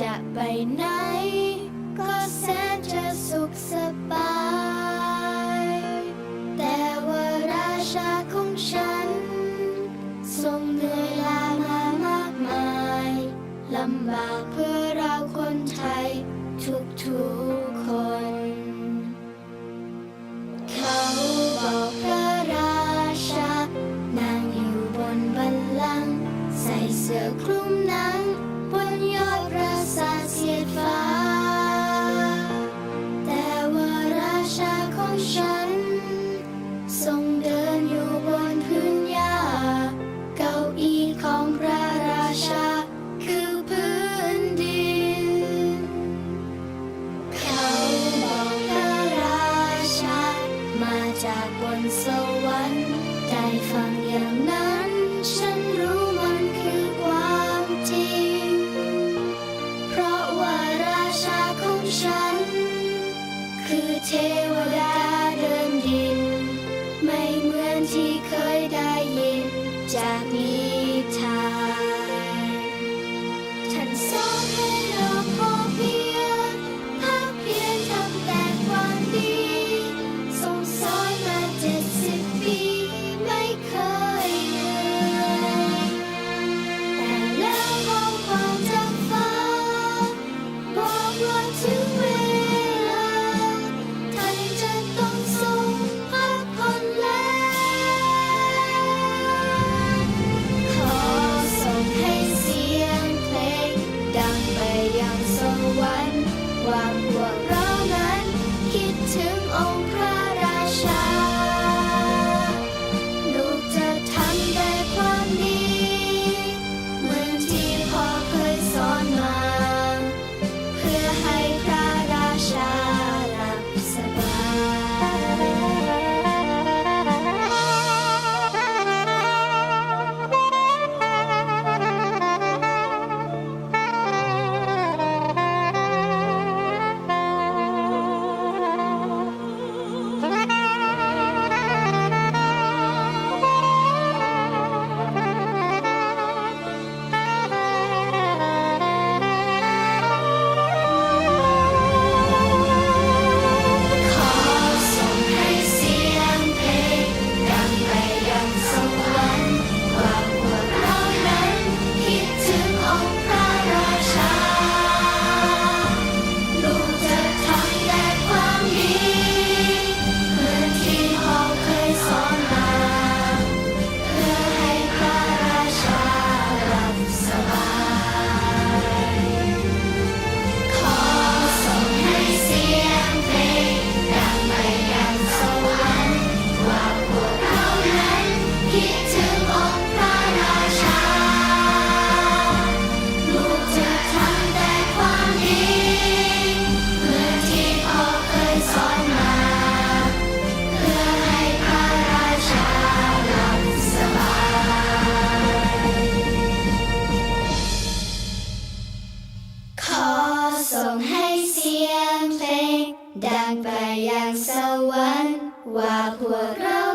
จะไปไหน ก็แสนจะสุขสบาย แต่ว่าราชาของฉัน ทรงเหนื่อยล้ามามากมายลำบากเพื่อเราคนไทยทุกทุก ส่งให้เสียงเพลง ดังไปยังสวรรค์ว่าพวกเรา